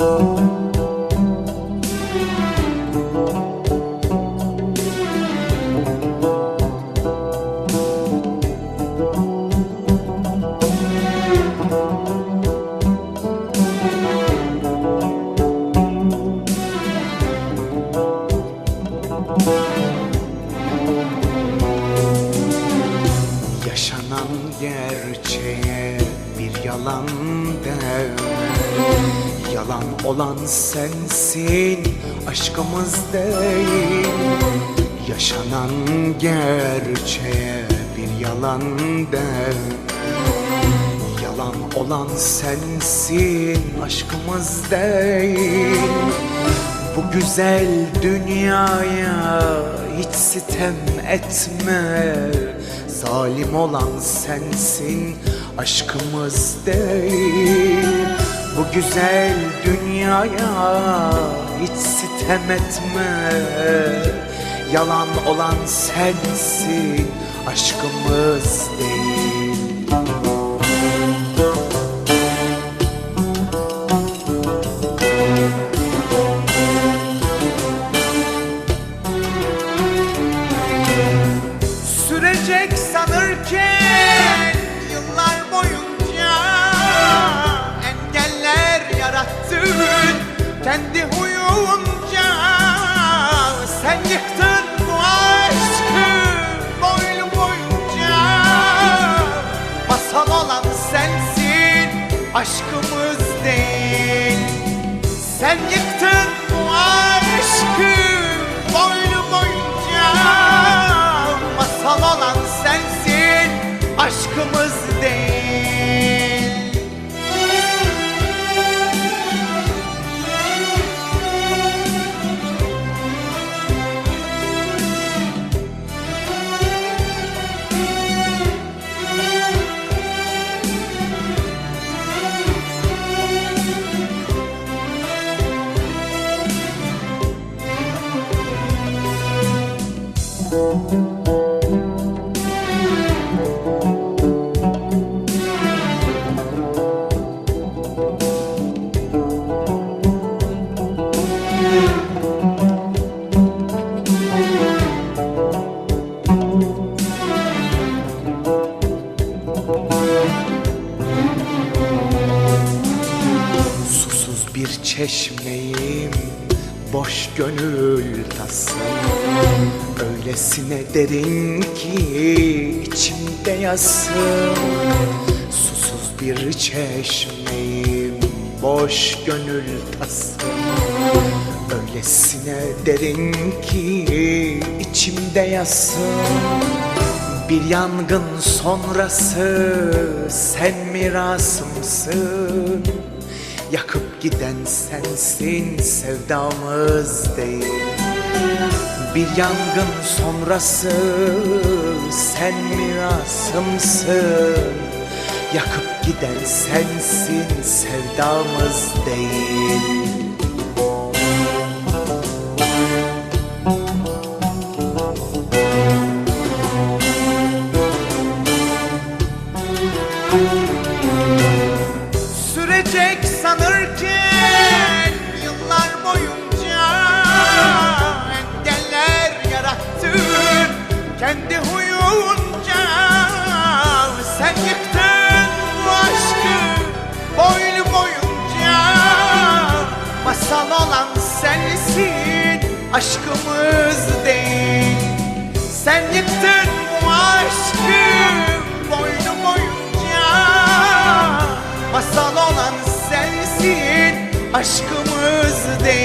Yaşanan gerçeğe bir yalan der Yalan olan sensin aşkımız değil. Yaşanan gerçeğe bir yalan de Yalan olan sensin aşkımız değil. Bu güzel dünyaya hiç sitem etme. Zalim olan sensin aşkımız değil Bu güzel dünyaya hiç sitem etme. Yalan olan sensin aşkımız değil. Sürecek sanırken sen Susuz bir çeşmeyim Boş gönül tasım Öylesine derin ki içimde yasım Susuz bir çeşmeyim Boş gönül tasım Öylesine derin ki içimde yasım bir yangın sonrası sen mirasımsın Yakıp giden sensin sevdamız değil. Bir yangın sonrası sen mirasımsın. Yakıp giden sensin sevdamız değil aşkımız değil. Sen yıktın bu aşkı boylu boyunca. Masal olan sensin aşkımız değil